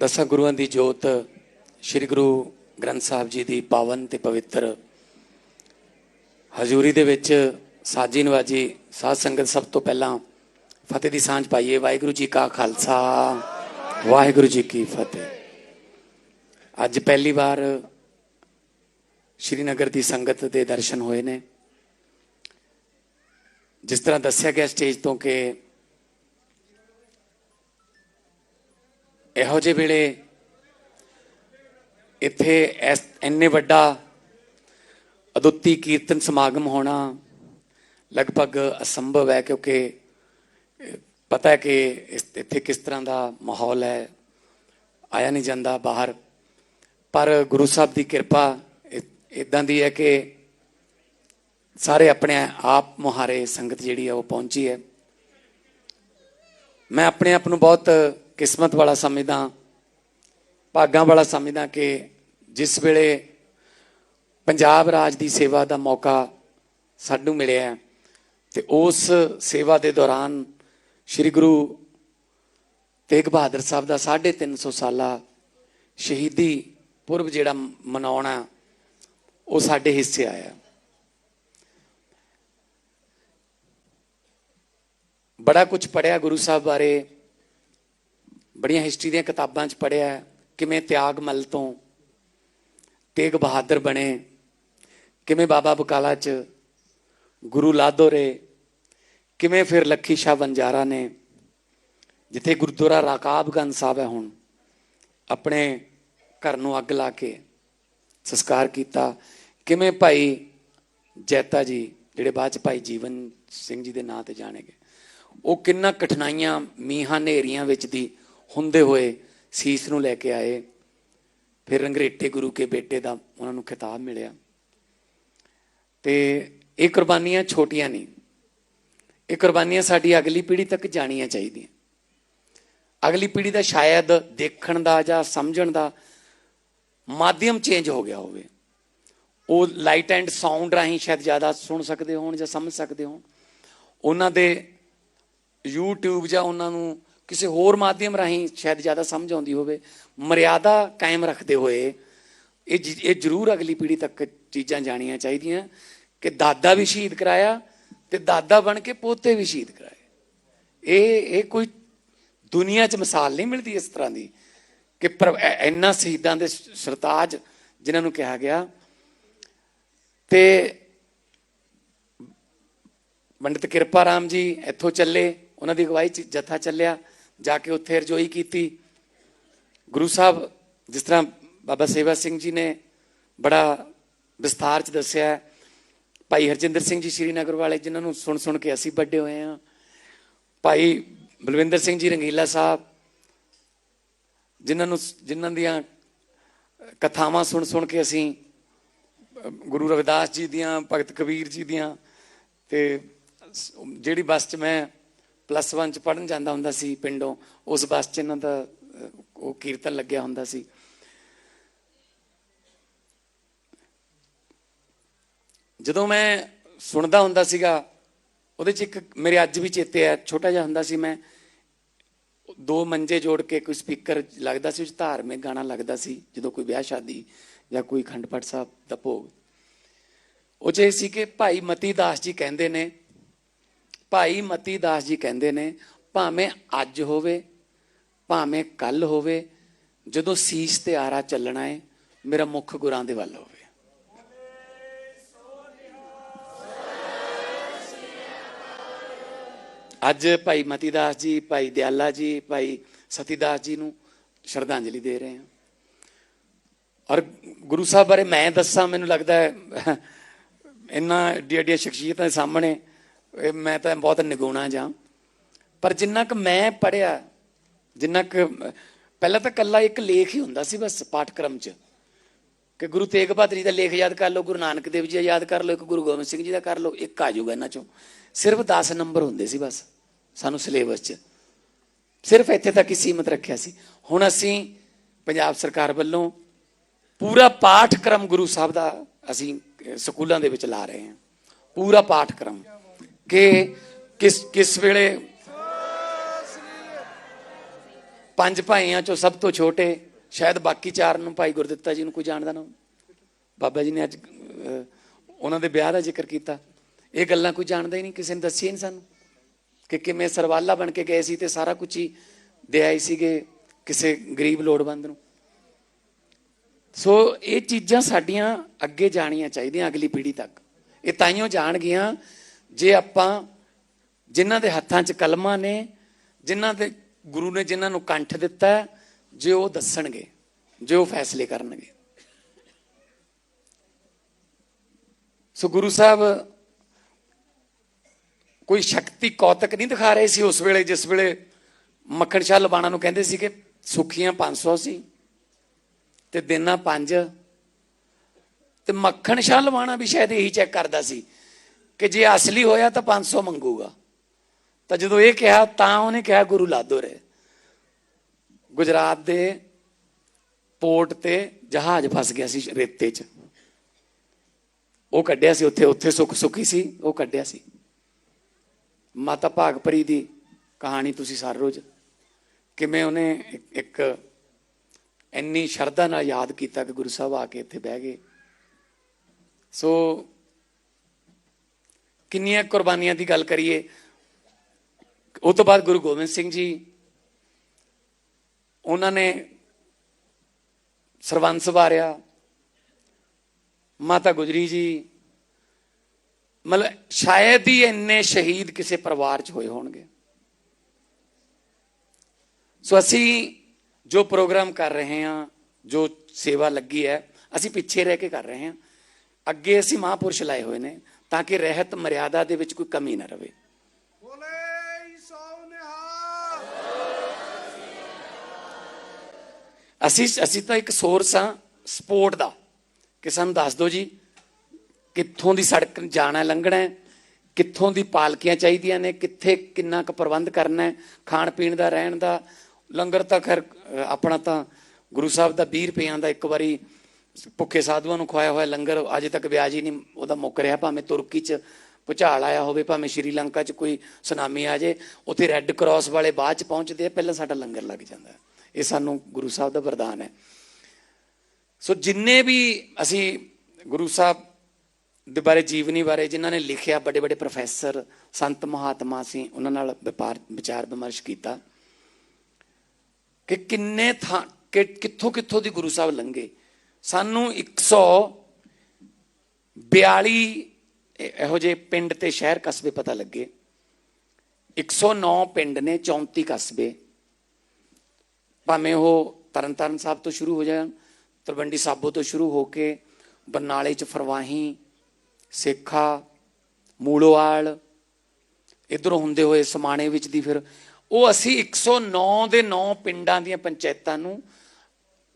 ਦਸਾਂ ਗੁਰੂਆਂ ਦੀ ਜੋਤ ਸ੍ਰੀ ਗੁਰੂ ਗ੍ਰੰਥ ਸਾਹਿਬ ਜੀ ਦੀ ਪਾਵਨ ਤੇ ਪਵਿੱਤਰ ਹਜ਼ੂਰੀ ਦੇ ਵਿੱਚ ਸਾਜੀ ਨਵਾਜੀ ਸਾਧ ਸੰਗਤ ਸਭ ਤੋਂ ਪਹਿਲਾਂ ਫਤਿਹ ਦੀ ਸਾਂਝ ਪਾਈਏ। ਵਾਹਿਗੁਰੂ ਜੀ ਕਾ ਖਾਲਸਾ, ਵਾਹਿਗੁਰੂ ਜੀ ਕੀ ਫਤਿਹ। ਅੱਜ ਪਹਿਲੀ ਵਾਰ ਸ਼੍ਰੀਨਗਰ ਦੀ ਸੰਗਤ ਦੇ ਦਰਸ਼ਨ ਹੋਏ ਨੇ। ਜਿਸ ਤਰ੍ਹਾਂ ਦੱਸਿਆ ਗਿਆ ਸਟੇਜ ਤੋਂ ਕਿ ਇਹੋ ਜਿਹੇ ਵੇਲੇ ਇੱਥੇ ਐਸ- ਇੰਨੇ ਵੱਡਾ ਅਦੁੱਤੀ ਕੀਰਤਨ ਸਮਾਗਮ ਹੋਣਾ ਲਗਭਗ ਅਸੰਭਵ ਹੈ ਕਿਉਂਕਿ ਪਤਾ ਹੈ ਕਿ ਇਸ- ਇੱਥੇ ਕਿਸ ਤਰ੍ਹਾਂ ਦਾ ਮਾਹੌਲ ਹੈ, ਆਇਆ ਨਹੀਂ ਜਾਂਦਾ ਬਾਹਰ। ਪਰ ਗੁਰੂ ਸਾਹਿਬ ਦੀ ਕਿਰਪਾ ਇਦਾਂ ਦੀ ਹੈ ਕਿ ਸਾਰੇ ਆਪਣੇ ਆਪ ਮੁਹਾਰੇ ਸੰਗਤ ਜਿਹੜੀ ਹੈ ਉਹ ਪਹੁੰਚੀ ਹੈ। ਮੈਂ ਆਪਣੇ ਆਪ ਨੂੰ ਬਹੁਤ ਕਿਸਮਤ ਵਾਲਾ ਸਮਝਦਾ, ਭਾਗਾਂ ਵਾਲਾ ਸਮਝਦਾ ਕਿ ਜਿਸ ਵੇਲੇ ਪੰਜਾਬ ਰਾਜ ਦੀ ਸੇਵਾ ਦਾ ਮੌਕਾ ਸਾਨੂੰ ਮਿਲਿਆ ਹੈ ਤੇ ਉਸ ਸੇਵਾ ਦੇ ਦੌਰਾਨ ਸ੍ਰੀ ਗੁਰੂ ਤੇਗ ਬਹਾਦਰ ਸਾਹਿਬ ਦਾ 350 ਸਾਲਾ ਸ਼ਹੀਦੀ ਪੁਰਬ ਜਿਹੜਾ ਮਨਾਉਣਾ, ਉਹ ਸਾਡੇ ਹਿੱਸੇ ਆਇਆ ਬੜਾ ਕੁਝ ਪੜਿਆ ਗੁਰੂ ਸਾਹਿਬ ਬਾਰੇ। ਬੜੀਆਂ ਹਿਸਟਰੀ ਦੀਆਂ ਕਿਤਾਬਾਂ 'ਚ ਪੜਿਆ ਕਿਵੇਂ ਤਿਆਗ ਮਲ ਤੋਂ ਤੇਗ ਬਹਾਦਰ ਬਣੇ, ਕਿਵੇਂ ਬਾਬਾ ਬਕਾਲਾ 'ਚ ਗੁਰੂ ਲਾਦੋਰੇ ਕਿਵੇਂ ਫਿਰ ਲੱਖੀ ਸ਼ਾਹ ਵੰਜਾਰਾ ਨੇ, ਜਿੱਥੇ ਗੁਰਦੁਆਰਾ ਰਾਕਾਬਗੰਜ ਸਾਹਿਬ ਹੈ ਹੁਣ, ਆਪਣੇ ਘਰ ਨੂੰ ਅੱਗ ਲਾ ਕੇ ਸੰਸਕਾਰ ਕੀਤਾ। ਕਿਵੇਂ ਭਾਈ ਜੈਤਾ ਜੀ, ਜਿਹੜੇ ਬਾਅਦ ਚ ਭਾਈ ਜੀਵਨ ਸਿੰਘ ਜੀ ਦੇ ਨਾਂ ਤੇ ਜਾਣੇ ਗਏ, ਉਹ ਕਿੰਨਾ ਕਠਿਨਾਈਆਂ, ਮੀਹਾਂ ਨੇਰੀਆਂ ਵਿੱਚ ਦੀ ਹੁੰਦੇ ਹੋਏ ਸੀਸ ਨੂੰ ਲੈ ਕੇ ਆਏ। ਫਿਰ ਰੰਗਰੇਟੇ ਗੁਰੂ ਕੇ ਬੇਟੇ ਦਾ ਉਹਨਾਂ ਨੂੰ ਖਿਤਾਬ ਮਿਲਿਆ। ਤੇ ਇਹ ਕੁਰਬਾਨੀਆਂ ਛੋਟੀਆਂ ਨਹੀਂ ਇਹ ਕੁਰਬਾਨੀਆਂ ਸਾਡੀ ਅਗਲੀ ਪੀੜ੍ਹੀ ਤੱਕ ਜਾਣੀਆਂ ਚਾਹੀਦੀਆਂ। ਅਗਲੀ ਪੀੜ੍ਹੀ ਦਾ ਸ਼ਾਇਦ ਦੇਖਣ ਦਾ ਜਾਂ ਸਮਝਣ ਦਾ ਮਾਧਿਅਮ ਚੇਂਜ ਹੋ ਗਿਆ ਹੋਵੇ। ਉਹ ਲਾਈਟ ਐਂਡ ਸਾਊਂਡ ਰਾਹੀਂ ਸ਼ਾਇਦ ਜ਼ਿਆਦਾ ਸੁਣ ਸਕਦੇ ਹੋਣ ਜਾਂ ਸਮਝ ਸਕਦੇ ਹੋਣ। ਉਹਨਾਂ ਦੇ YouTube ਜਾਂ ਉਹਨਾਂ ਨੂੰ ਕਿਸੇ ਹੋਰ ਮਾਧਿਅਮ ਰਾਹੀਂ ਸ਼ਾਇਦ ਜ਼ਿਆਦਾ ਸਮਝ ਆਉਂਦੀ ਹੋਵੇ, ਮਰਿਆਦਾ ਕਾਇਮ ਰੱਖਦੇ ਹੋਏ ਇਹ ਜ- ਇਹ ਜ਼ਰੂਰ ਅਗਲੀ ਪੀੜ੍ਹੀ ਤੱਕ ਚੀਜ਼ਾਂ ਜਾਣੀਆਂ ਚਾਹੀਦੀਆਂ ਕਿ ਦਾਦਾ ਵੀ ਸ਼ਹੀਦ ਕਰਾਇਆ ਤੇ ਦਾਦਾ ਬਣ ਕੇ ਪੋਤੇ ਵੀ ਸ਼ਹੀਦ ਕਰਾਏ। ਇਹ ਇਹ ਕੋਈ ਦੁਨੀਆ 'ਚ ਮਿਸਾਲ ਨਹੀਂ ਮਿਲਦੀ ਇਸ ਤਰ੍ਹਾਂ ਦੀ ਕਿ ਪਰ- ਐ- ਇੰਨਾ ਸ਼ਹੀਦਾਂ ਦੇ ਸਰਤਾਜ ਜਿਨ੍ਹਾਂ ਨੂੰ ਕਿਹਾ ਗਿਆ। ਤੇ ਪੰਡਿਤ ਕਿਰਪਾ ਰਾਮ ਜੀ ਇੱਥੋਂ ਚੱਲੇ, ਉਹਨਾਂ ਦੀ ਅਗਵਾਈ ਚ ਜਥਾ ਚੱਲਿਆ। ਜਾ ਕੇ ਉੱਥੇ ਰਜੋਈ ਕੀਤੀ। ਗੁਰੂ ਸਾਹਿਬ, ਜਿਸ ਤਰ੍ਹਾਂ ਬਾਬਾ ਸੇਵਾ ਸਿੰਘ ਜੀ ਨੇ ਬੜਾ ਵਿਸਥਾਰ ਚ ਦੱਸਿਆ ਭਾਈ ਹਰਜਿੰਦਰ ਸਿੰਘ ਜੀ ਸ਼੍ਰੀਨਗਰ ਵਾਲੇ, ਜਿਨ੍ਹਾਂ ਨੂੰ ਸੁਣ ਸੁਣ ਕੇ ਅਸੀਂ ਵੱਡੇ ਹੋਏ ਹਾਂ। ਭਾਈ ਬਲਵਿੰਦਰ ਸਿੰਘ ਜੀ ਰੰਗੀਲਾ ਸਾਹਿਬ, ਜਿਨ੍ਹਾਂ ਨੂੰ ਜਿਨ੍ਹਾਂ ਦੀਆਂ ਕਥਾਵਾਂ ਸੁਣ ਸੁਣ ਕੇ ਅਸੀਂ ਗੁਰੂ ਰਵਿਦਾਸ ਜੀ ਦੀਆਂ, ਭਗਤ ਕਬੀਰ ਜੀ ਦੀਆਂ ਤੇ ਜਿਹੜੀ ਬੱਸ 'ਚ ਮੈਂ ਪਲੱਸ 1 'ਚ ਪੜਨ ਜਾਂਦਾ ਹੁੰਦਾ ਸੀ ਪਿੰਡੋਂ, ਉਸ ਬੱਸ 'ਚ ਇਹਨਾਂ ਦਾ ਉਹ ਕੀਰਤਨ ਲੱਗਿਆ ਹੁੰਦਾ ਸੀ। ਜਦੋਂ ਮੈਂ ਸੁਣਦਾ ਹੁੰਦਾ ਸੀਗਾ, ਉਹਦੇ 'ਚ ਇੱਕ ਮੇਰੇ ਅੱਜ ਵੀ ਚੇਤੇ ਆ ਛੋਟਾ ਜਿਹਾ ਹੁੰਦਾ ਸੀ ਮੈਂ, ਦੋ ਮੰਜੇ ਜੋੜ ਕੇ ਕੋਈ ਸਪੀਕਰ ਲੱਗਦਾ ਸੀ, ਉਸ 'ਚ ਧਾਰਮਿਕ ਗਾਣਾ ਲੱਗਦਾ ਸੀ, ਜਦੋਂ ਕੋਈ ਵਿਆਹ ਸ਼ਾਦੀ ਜਾਂ ਕੋਈ ਖੰਡ ਪਾਠ ਸਾਹਿਬ ਦਾ ਭੋਗ। ਉਹ 'ਚ ਇਹ ਸੀ ਕਿ ਭਾਈ ਮਤੀ ਦਾਸ ਜੀ ਕਹਿੰਦੇ ਨੇ ਭਾਈ ਮਤੀ ਦਾਸ ਜੀ ਕਹਿੰਦੇ ਨੇ, ਭਾਵੇਂ ਅੱਜ ਹੋਵੇ, ਭਾਵੇਂ ਕੱਲ ਹੋਵੇ, ਜਦੋਂ ਸੀਸ ਤੇ ਆਰਾ ਚੱਲਣਾ ਏ, ਮੇਰਾ ਮੁੱਖ ਗੁਰਾਂ ਦੇ ਵੱਲ ਹੋਵੇ। ਅੱਜ ਭਾਈ ਮਤੀ ਦਾਸ ਜੀ, ਭਾਈ ਦਿਆਲਾ ਜੀ, ਭਾਈ ਸਤੀਦਾਸ ਜੀ ਨੂੰ ਸ਼ਰਧਾਂਜਲੀ ਦੇ ਰਹੇ ਹਾਂ। ਔਰ ਗੁਰੂ ਸਾਹਿਬ ਬਾਰੇ ਮੈਂ ਦੱਸਾਂ, ਮੈਨੂੰ ਲੱਗਦਾ ਹੈ, ਇੰਨਾ ਏਡੀ ਸ਼ਖਸੀਅਤਾਂ ਦੇ ਸਾਹਮਣੇ ਇਹ ਮੈਂ ਤਾਂ ਬਹੁਤ ਨਿਗੁਣਾ ਜਾਂ। ਪਰ ਜਿੰਨਾ ਕੁ ਮੈਂ ਪੜਿਆ ਜਿੰਨਾ ਕੁ, ਪਹਿਲਾਂ ਤਾਂ ਕੱਲਾ ਇੱਕ ਲੇਖ ਹੀ ਹੁੰਦਾ ਸੀ ਬਸ ਪਾਠਕ੍ਰਮ 'ਚ। ਕਿ ਗੁਰੂ ਤੇਗ ਬਹਾਦਰ ਜੀ ਦਾ ਲੇਖ ਯਾਦ ਕਰ ਲਓ, ਗੁਰੂ ਨਾਨਕ ਦੇਵ ਜੀ ਦਾ ਯਾਦ ਕਰ ਲਓ, ਇੱਕ ਗੁਰੂ ਗੋਬਿੰਦ ਸਿੰਘ ਜੀ ਦਾ ਕਰ ਲਓ, ਇੱਕ ਆ ਜਾਊਗਾ ਇਹਨਾਂ 'ਚੋਂ। ਸਿਰਫ 10 ਨੰਬਰ ਹੁੰਦੇ ਸੀ ਬਸ, ਸਾਨੂੰ ਸਿਲੇਬਸ 'ਚ। ਸਿਰਫ ਇੱਥੇ ਤੱਕ ਹੀ ਸੀਮਤ ਰੱਖਿਆ ਸੀ। ਹੁਣ ਅਸੀਂ ਪੰਜਾਬ ਸਰਕਾਰ ਵੱਲੋਂ ਪੂਰਾ ਪਾਠਕ੍ਰਮ ਗੁਰੂ ਸਾਹਿਬ ਦਾ ਅਸੀਂ ਸਕੂਲਾਂ ਦੇ ਵਿੱਚ ਲਾ ਰਹੇ ਹਾਂ। ਪੂਰਾ ਪਾਠਕ੍ਰਮ। ਕਿ ਕਿਸ ਕਿਸ ਵੇਲੇ ਪੰਜ ਭਾਈਆਂ ਚੋਂ ਸਭ ਤੋਂ ਛੋਟੇ, ਸ਼ਾਇਦ ਬਾਕੀ ਚਾਰ ਨੂੰ ਭਾਈ ਗੁਰਦਿੱਤਾ ਜੀ ਨੂੰ ਕੋਈ ਜਾਣਦਾ ਨਾ ਬਾਬਾ ਜੀ ਨੇ ਅੱਜ ਉਹਨਾਂ ਦੇ ਵਿਆਹ ਦਾ ਜ਼ਿਕਰ ਕੀਤਾ। ਇਹ ਗੱਲਾਂ ਕੋਈ ਜਾਣਦਾ ਹੀ ਨਹੀਂ, ਕਿਸੇ ਨੇ ਦੱਸੀ ਨਹੀਂ ਸਾਨੂੰ। ਕਿ ਕਿਵੇਂ ਸਰਵਾਲਾ ਬਣ ਕੇ ਗਏ ਸੀ ਤੇ ਸਾਰਾ ਕੁਝ ਹੀ ਦੇ ਆਏ ਸੀਗੇ ਕਿਸੇ ਗਰੀਬ ਲੋੜਵੰਦ ਨੂੰ। ਸੋ ਇਹ ਚੀਜ਼ਾਂ ਸਾਡੀਆਂ ਅੱਗੇ ਜਾਣੀਆਂ ਚਾਹੀਦੀਆਂ ਅਗਲੀ ਪੀੜ੍ਹੀ ਤੱਕ। ਇਹ ਤਾਈਓ ਜਾਣਗੀਆਂ ਜੇ ਆਪਾਂ ਜਿਨ੍ਹਾਂ ਦੇ ਹੱਥਾਂ 'ਚ ਕਲਮਾਂ ਨੇ, ਜਿਨ੍ਹਾਂ ਦੇ ਗੁਰੂ ਨੇ ਜਿਨ੍ਹਾਂ ਨੂੰ ਕੰਠ ਦਿੱਤਾ ਜੇ ਉਹ ਦੱਸਣਗੇ, ਜੇ ਉਹ ਫੈਸਲੇ ਕਰਨਗੇ। ਸੋ ਗੁਰੂ ਸਾਹਿਬ ਕੋਈ ਸ਼ਕਤੀ ਕੌਤਕ ਨਹੀਂ ਦਿਖਾ ਰਹੇ ਸੀ ਉਸ ਵੇਲੇ, ਜਿਸ ਵੇਲੇ ਮੱਖਣ ਸ਼ਾਹ ਲਬਾਣਾ ਨੂੰ ਕਹਿੰਦੇ ਸੀ ਕਿ ਸੁਖੀਆਂ 500 ਸੀ ਤੇ ਦਿਨਾਂ 5 ਤੇ ਮੱਖਣ ਸ਼ਾਹ ਲਵਾਣਾ ਵੀ ਸ਼ਾਇਦ ਇਹੀ ਚੈੱਕ ਕਰਦਾ ਸੀ। ਕਿ ਜੇ ਅਸਲੀ ਹੋਇਆ ਤਾਂ 500 ਮੰਗੂਗਾ। ਤਾਂ ਜਦੋਂ ਇਹ ਕਿਹਾ, ਤਾਂ ਉਹਨੇ ਕਿਹਾ ਗੁਰੂ ਲਾਦੋ ਰੇ ਗੁਜਰਾਤ ਦੇ ਪੋਰਟ ਤੇ ਜਹਾਜ਼ ਫਸ ਗਿਆ ਸੀ ਰੇਤੇ 'ਚ। ਉਹ ਕੱਢਿਆ ਸੀ ਉੱਥੇ ਉੱਥੇ ਸੁੱਖ ਸੁੱਖੀ ਸੀ, ਉਹ ਕੱਢਿਆ ਸੀ। ਮਾਤਾ ਭਾਗਪਰੀ ਦੀ ਕਹਾਣੀ ਤੁਸੀਂ ਸਾਰ ਰੋਜ਼ ਕਿਵੇਂ ਉਹਨੇ ਇੱਕ- ਇੱਕ ਇੰਨੀ ਸ਼ਰਧਾ ਨਾਲ ਯਾਦ ਕੀਤਾ ਕਿ ਗੁਰੂ ਸਾਹਿਬ ਆ ਕੇ ਇੱਥੇ ਬਹਿ ਗਏ। ਸੋ ਕਿੰਨੀਆਂ ਕੁਰਬਾਨੀਆਂ ਦੀ ਗੱਲ ਕਰੀਏ? ਉਹ ਤੋਂ ਬਾਅਦ ਗੁਰੂ ਗੋਬਿੰਦ ਸਿੰਘ ਜੀ, ਉਹਨਾਂ ਨੇ ਸਰਵੰਸ ਵਾਰਿਆ, ਮਾਤਾ ਗੁਜਰੀ ਜੀ, ਮਤਲਬ ਸ਼ਾਇਦ ਹੀ ਇੰਨੇ ਸ਼ਹੀਦ ਕਿਸੇ ਪਰਿਵਾਰ 'ਚ ਹੋਏ ਹੋਣਗੇ। ਸੋ ਅਸੀਂ ਜੋ ਪ੍ਰੋਗਰਾਮ ਕਰ ਰਹੇ ਹਾਂ, ਜੋ ਸੇਵਾ ਲੱਗੀ ਹੈ, ਅਸੀਂ ਪਿੱਛੇ ਰਹਿ ਕੇ ਕਰ ਰਹੇ ਹਾਂ। ਅੱਗੇ ਅਸੀਂ ਮਹਾਂਪੁਰਸ਼ ਲਾਏ ਹੋਏ ਨੇ। ਤਾਂ ਕਿ ਰਹਿਤ ਮਰਿਆਦਾ ਦੇ ਵਿੱਚ ਕੋਈ ਕਮੀ ਨਾ ਰਵੇ। ਨਿਹਾਲ। ਅਸੀਂ ਅਸੀਂ ਤਾਂ ਇੱਕ ਸੋਰਸ ਆ ਸਪੋਰਟ ਦਾ। ਕਿ ਸਾਨੂੰ ਦੱਸ ਦਿਓ ਜੀ ਕਿੱਥੋਂ ਦੀ ਸੜਕ ਜਾਣਾ ਲੰਘਣਾ ਹੈ ਕਿੱਥੋਂ ਦੀ ਪਾਲਕੀਆਂ ਚਾਹੀਦੀਆਂ ਨੇ ਕਿੱਥੇ ਕਿੰਨਾ ਕੁ ਪ੍ਰਬੰਧ ਕਰਨਾ ਹੈ ਖਾਣ ਪੀਣ ਦਾ ਰਹਿਣ ਦਾ। ਲੰਗਰ ਤਾਂ ਖੈਰ ਆਪਣਾ ਤਾਂ ਗੁਰੂ ਸਾਹਿਬ ਦਾ 20 ਰੁਪਈਆਂ ਦਾ ਇੱਕ ਵਾਰੀ ਭੁੱਖੇ ਸਾਧੂਆਂ ਨੂੰ ਖਵਾਇਆ ਹੋਇਆ ਲੰਗਰ ਅਜੇ ਤੱਕ ਵਿਆਜ ਹੀ ਨਹੀਂ, ਉਹਦਾ ਮੁੱਕ ਰਿਹਾ, ਭਾਵੇਂ ਤੁਰਕੀ ਚ ਭੁਚਾਲ ਆਇਆ ਹੋਵੇ, ਭਾਵੇਂ ਸ਼੍ਰੀਲੰਕਾ ਚ ਕੋਈ ਸੁਨਾਮੀ ਆ ਜੇ ਉੱਥੇ ਰੈੱਡ ਕਰਾਸ ਵਾਲੇ ਬਾਅਦ ਚ ਪਹੁੰਚਦੇ ਆ, ਪਹਿਲਾਂ ਸਾਡਾ ਲੰਗਰ ਲੱਗ ਜਾਂਦਾ। ਇਹ ਸਾਨੂੰ ਗੁਰੂ ਸਾਹਿਬ ਦਾ ਵਰਦਾਨ ਹੈ। ਸੋ ਜਿੰਨੇ ਵੀ ਅਸੀਂ ਗੁਰੂ ਸਾਹਿਬ ਦੇ ਬਾਰੇ, ਜੀਵਨੀ ਬਾਰੇ ਜਿਨ੍ਹਾਂ ਨੇ ਲਿਖਿਆ, ਵੱਡੇ ਵੱਡੇ ਪ੍ਰੋਫੈਸਰ, ਸੰਤ ਮਹਾਤਮਾ ਸੀ ਉਹਨਾਂ ਨਾਲ ਵਪਾਰ, ਵਿਚਾਰ ਵਿਮਰਸ਼ ਕੀਤਾ, ਕਿ ਕਿੰਨੇ ਥਾਂ, ਕਿ ਕਿੱਥੋਂ ਕਿੱਥੋਂ ਦੀ ਗੁਰੂ ਸਾਹਿਬ ਲੰਘੇ। ਸਾਨੂੰ 142 ਇਹ- ਇਹੋ ਜਿਹੇ ਪਿੰਡ ਤੇ ਸ਼ਹਿਰ ਕਸਬੇ ਪਤਾ ਲੱਗੇ। 109 ਪਿੰਡ ਨੇ 34 ਕਸਬੇ। ਭਾਵੇਂ ਉਹ ਤਰਨਤਾਰਨ ਸਾਹਿਬ ਤੋਂ ਸ਼ੁਰੂ ਹੋ ਜਾਣ ਤਰਵੰਡੀ ਸਾਬੋ ਤੋਂ ਸ਼ੁਰੂ ਹੋ ਕੇ ਬਰਨਾਲੇ ਚ ਫਰਵਾਹੀ, ਸੇਖਾ, ਮੂਲੋਵਾਲ, ਇਧਰੋਂ ਹੁੰਦੇ ਹੋਏ ਸਮਾਣੇ ਵਿੱਚ ਦੀ ਫਿਰ ਉਹ ਅਸੀਂ 109 ਦੇ 9 ਪਿੰਡਾਂ ਦੀਆਂ ਪੰਚਾਇਤਾਂ ਨੂੰ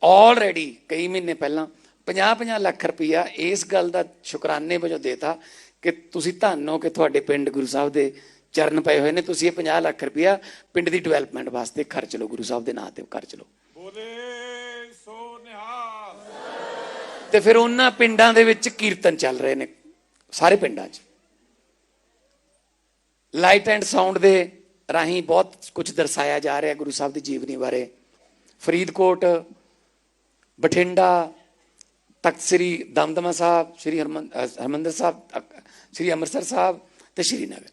ਆਲਰੇਡੀ ਕਈ ਮਹੀਨੇ ਪਹਿਲਾਂ 50-50 ਲੱਖ ਰੁਪਇਆ ਇਸ ਗੱਲ ਦਾ ਸ਼ੁਕਰਾਨੇ ਵਜੋਂ ਦੇਤਾ ਕਿ ਤੁਸੀਂ ਧੰਨ ਹੋ ਕਿ ਤੁਹਾਡੇ ਪਿੰਡ ਗੁਰੂ ਸਾਹਿਬ ਦੇ ਚਰਨ ਪਏ ਹੋਏ ਨੇ। ਤੁਸੀਂ ਇਹ 50 ਲੱਖ ਰੁਪਇਆ ਪਿੰਡ ਦੀ ਡਿਵੈਲਪਮੈਂਟ ਵਾਸਤੇ ਖਰਚ ਲਓ ਗੁਰੂ ਸਾਹਿਬ ਦੇ ਨਾਂ ਤੇ ਖਰਚ ਲਓ। ਬੋਲੇ ਸੋ ਨਿਹਾਲ। ਤੇ ਫਿਰ ਉਹਨਾਂ ਪਿੰਡਾਂ ਦੇ ਵਿੱਚ ਕੀਰਤਨ ਚੱਲ ਰਹੇ ਨੇ ਸਾਰੇ ਪਿੰਡਾਂ 'ਚ। ਲਾਈਟ ਐਂਡ ਸਾਊਂਡ ਦੇ ਰਾਹੀਂ ਬਹੁਤ ਕੁਝ ਦਰਸਾਇਆ ਜਾ ਰਿਹਾ ਗੁਰੂ ਸਾਹਿਬ ਦੀ ਜੀਵਨੀ ਬਾਰੇ। ਫਰੀਦਕੋਟ ਬਠਿੰਡਾ ਤਖਤ ਸ੍ਰੀ ਦਮਦਮਾ ਸਾਹਿਬ, ਸ੍ਰੀ ਹਰਮਨ ਹਰਿਮੰਦਰ ਸਾਹਿਬ ਸ੍ਰੀ ਅੰਮ੍ਰਿਤਸਰ ਸਾਹਿਬ ਤੇ ਸ਼੍ਰੀਨਗਰ।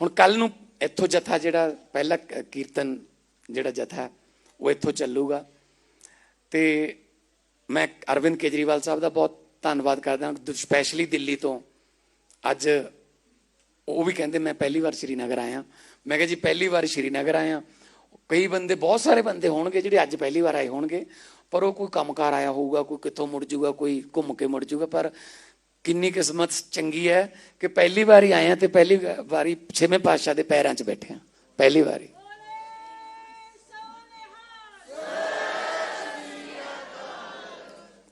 ਹੁਣ ਕੱਲ ਨੂੰ ਇੱਥੋਂ ਜਥਾ ਜਿਹੜਾ ਪਹਿਲਾ ਕੀਰਤਨ ਜਿਹੜਾ ਜਥਾ ਉਹ ਇੱਥੋਂ ਚੱਲੂਗਾ। ਤੇ ਮੈਂ ਅਰਵਿੰਦ ਕੇਜਰੀਵਾਲ ਸਾਹਿਬ ਦਾ ਬਹੁਤ ਧੰਨਵਾਦ ਕਰਦਾ ਸਪੈਸ਼ਲੀ ਦਿੱਲੀ ਤੋਂ ਅੱਜ ਉਹ ਵੀ ਕਹਿੰਦੇ, ਮੈਂ ਪਹਿਲੀ ਵਾਰ ਸ਼੍ਰੀਨਗਰ ਆਇਆ ਮੈਂ ਕਿਹਾ, ਜੀ, ਪਹਿਲੀ ਵਾਰ ਸ਼੍ਰੀਨਗਰ ਆਇਆ ਕਈ ਬੰਦੇ, ਬਹੁਤ ਸਾਰੇ ਬੰਦੇ ਹੋਣਗੇ ਜਿਹੜੇ ਅੱਜ ਪਹਿਲੀ ਵਾਰ ਆਏ ਹੋਣਗੇ, ਪਰ ਉਹ ਕੋਈ ਕੰਮਕਾਰ ਆਇਆ ਹੋਊਗਾ, ਕੋਈ ਕਿੱਥੋਂ ਮੁੜ ਜਾਊਗਾ ਕੋਈ ਘੁੰਮ ਕੇ ਮੁੜ ਜਾਊਗਾ ਪਰ ਕਿੰਨੀ ਕਿਸਮਤ ਚੰਗੀ ਹੈ ਕਿ ਪਹਿਲੀ ਵਾਰੀ ਆਏ ਆ ਤੇ ਪਹਿਲੀ ਵਾਰੀ ਛੇਵੇਂ ਪਾਤਸ਼ਾਹ ਦੇ ਪੈਰਾਂ 'ਚ ਬੈਠੇ ਆ ਪਹਿਲੀ ਵਾਰੀ।